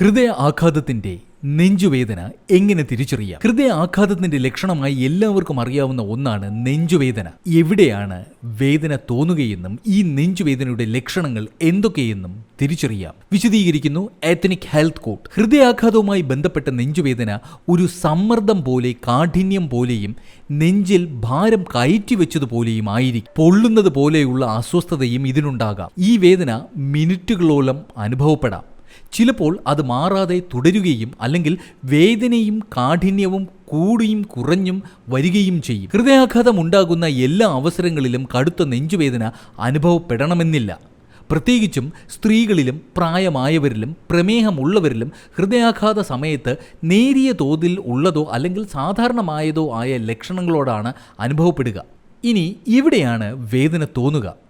ഹൃദയ ആഘാതത്തിന്റെ നെഞ്ചുവേദന എങ്ങനെ തിരിച്ചറിയാം? ഹൃദയ ആഘാതത്തിന്റെ ലക്ഷണമായി എല്ലാവർക്കും അറിയാവുന്ന ഒന്നാണ് നെഞ്ചുവേദന. എവിടെയാണ് വേദന തോന്നുകയെന്നും ഈ നെഞ്ചുവേദനയുടെ ലക്ഷണങ്ങൾ എന്തൊക്കെയെന്നും തിരിച്ചറിയാം. വിശദീകരിക്കുന്നു എത്തനിക് ഹെൽത്ത് കോട്ട് ഹൃദയാഘാതവുമായി ബന്ധപ്പെട്ട നെഞ്ചുവേദന ഒരു സമ്മർദ്ദം പോലെ കാഠിന്യം പോലെയും നെഞ്ചിൽ ഭാരം കയറ്റി വെച്ചതുപോലെയും ആയിരിക്കും. പൊള്ളുന്നത് പോലെയുള്ള അസ്വസ്ഥതയും ഇതിനുണ്ടാകാം. ഈ വേദന മിനിറ്റുകളോളം അനുഭവപ്പെടാം. ചിലപ്പോൾ അത് മാറാതെ തുടരുകയും അല്ലെങ്കിൽ വേദനയും കാഠിന്യവും കൂടിയും കുറഞ്ഞും വരികയും ചെയ്യും. ഹൃദയാഘാതം ഉണ്ടാകുന്ന എല്ലാ അവസരങ്ങളിലും കടുത്ത നെഞ്ചുവേദന അനുഭവപ്പെടണമെന്നില്ല. പ്രത്യേകിച്ചും സ്ത്രീകളിലും പ്രായമായവരിലും പ്രമേഹമുള്ളവരിലും ഹൃദയാഘാത സമയത്ത് നേരിയ തോതിൽ ഉള്ളതോ അല്ലെങ്കിൽ സാധാരണമായതോ ആയ ലക്ഷണങ്ങളോടാണ് അനുഭവപ്പെടുക. ഇനി ഇവിടെയാണ് വേദന തോന്നുക.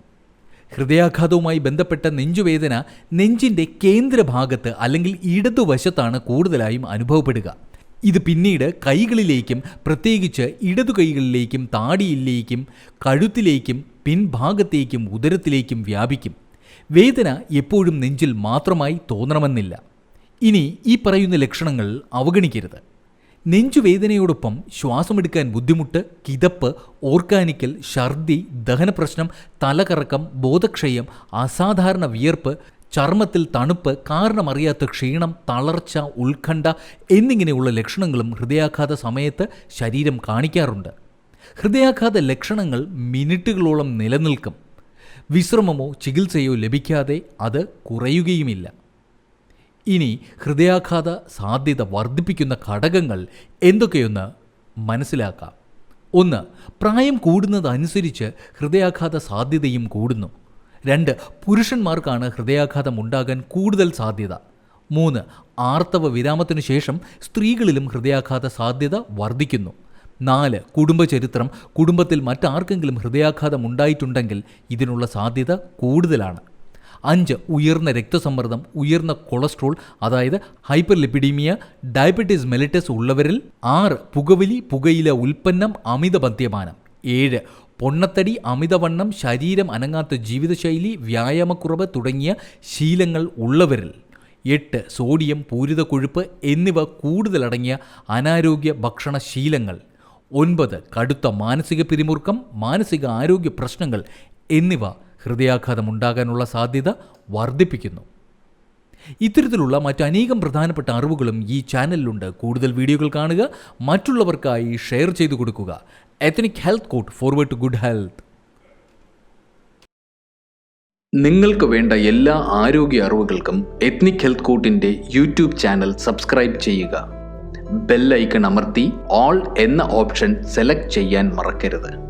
ഹൃദയാഘാതവുമായി ബന്ധപ്പെട്ട നെഞ്ചുവേദന നെഞ്ചിന്റെ കേന്ദ്രഭാഗത്ത് അല്ലെങ്കിൽ ഇടതുവശത്താണ് കൂടുതലായും അനുഭവപ്പെടുക. ഇത് പിന്നീട് കൈകളിലേക്കും പ്രത്യേകിച്ച് ഇടതു കൈകളിലേക്കും താടിയിലേക്കും കഴുത്തിലേക്കും പിൻഭാഗത്തേക്കും ഉദരത്തിലേക്കും വ്യാപിക്കും. വേദന എപ്പോഴും നെഞ്ചിൽ മാത്രമായി തോന്നണമെന്നില്ല. ഇനി ഈ പറയുന്ന ലക്ഷണങ്ങൾ അവഗണിക്കരുത്. നെഞ്ചുവേദനയോടൊപ്പം ശ്വാസമെടുക്കാൻ ബുദ്ധിമുട്ട് കിതപ്പ് ഓർഗാനിക്കൽ ഛർദി ദഹനപ്രശ്നം തലകറക്കം ബോധക്ഷയം അസാധാരണ വിയർപ്പ് ചർമ്മത്തിൽ തണുപ്പ് കാരണമറിയാത്ത ക്ഷീണം തളർച്ച ഉത്കണ്ഠ എന്നിങ്ങനെയുള്ള ലക്ഷണങ്ങളും ഹൃദയാഘാത സമയത്ത് ശരീരം കാണിക്കാറുണ്ട്. ഹൃദയാഘാത ലക്ഷണങ്ങൾ മിനിറ്റുകളോളം നിലനിൽക്കും. വിശ്രമമോ ചികിത്സയോ ലഭിക്കാതെ അത് കുറയുകയുമില്ല. ഇനി ഹൃദയാഘാത സാധ്യത വർദ്ധിപ്പിക്കുന്ന ഘടകങ്ങൾ എന്തൊക്കെയൊന്ന് മനസ്സിലാക്കാം. ഒന്ന് പ്രായം കൂടുന്നതനുസരിച്ച് ഹൃദയാഘാത സാധ്യതയും കൂടുന്നു. രണ്ട് പുരുഷന്മാർക്കാണ് ഹൃദയാഘാതം ഉണ്ടാകാൻ കൂടുതൽ സാധ്യത. മൂന്ന് ആർത്തവ വിരാമത്തിനു ശേഷം സ്ത്രീകളിലും ഹൃദയാഘാത സാധ്യത വർദ്ധിക്കുന്നു. നാല് കുടുംബചരിത്രം കുടുംബത്തിൽ മറ്റാർക്കെങ്കിലും ഹൃദയാഘാതം ഉണ്ടായിട്ടുണ്ടെങ്കിൽ ഇതിനുള്ള സാധ്യത കൂടുതലാണ്. അഞ്ച് ഉയർന്ന രക്തസമ്മർദ്ദം ഉയർന്ന കൊളസ്ട്രോൾ അതായത് ഹൈപ്പർ ലിപ്പിഡീമിയ ഡയബറ്റീസ് മെലിറ്റസ് ഉള്ളവരിൽ ആറ് പുകവലി പുകയില ഉൽപ്പന്നം അമിത മദ്യപാനം. ഏഴ് പൊണ്ണത്തടി അമിതവണ്ണം ശരീരം അനങ്ങാത്ത ജീവിതശൈലി വ്യായാമക്കുറവ് തുടങ്ങിയ ശീലങ്ങൾ ഉള്ളവരിൽ. എട്ട് സോഡിയം പൂരിത കൊഴുപ്പ് എന്നിവ കൂടുതലടങ്ങിയ അനാരോഗ്യ ഭക്ഷണ ശീലങ്ങൾ ഒൻപത് കടുത്ത മാനസിക പിരിമുറുക്കം മാനസിക ആരോഗ്യ പ്രശ്നങ്ങൾ എന്നിവ ഹൃദയാഘാതം ഉണ്ടാകാനുള്ള സാധ്യത വർദ്ധിപ്പിക്കുന്നു. ഇത്തരത്തിലുള്ള മറ്റനേകം പ്രധാനപ്പെട്ട അറിവുകളും ഈ ചാനലിലുണ്ട്. കൂടുതൽ വീഡിയോകൾ കാണുക മറ്റുള്ളവർക്കായി ഷെയർ ചെയ്തു കൊടുക്കുക. Ethnic health court forward to good health നിങ്ങൾക്ക് വേണ്ട എല്ലാ ആരോഗ്യ അറിവുകൾക്കും എത്നിക് ഹെൽത്ത് കോട്ടിന്റെ യൂട്യൂബ് ചാനൽ സബ്സ്ക്രൈബ് ചെയ്യുക. ബെല്ലൈക്കൺ അമർത്തി ഓൾ എന്ന ഓപ്ഷൻ സെലക്ട് ചെയ്യാൻ മറക്കരുത്.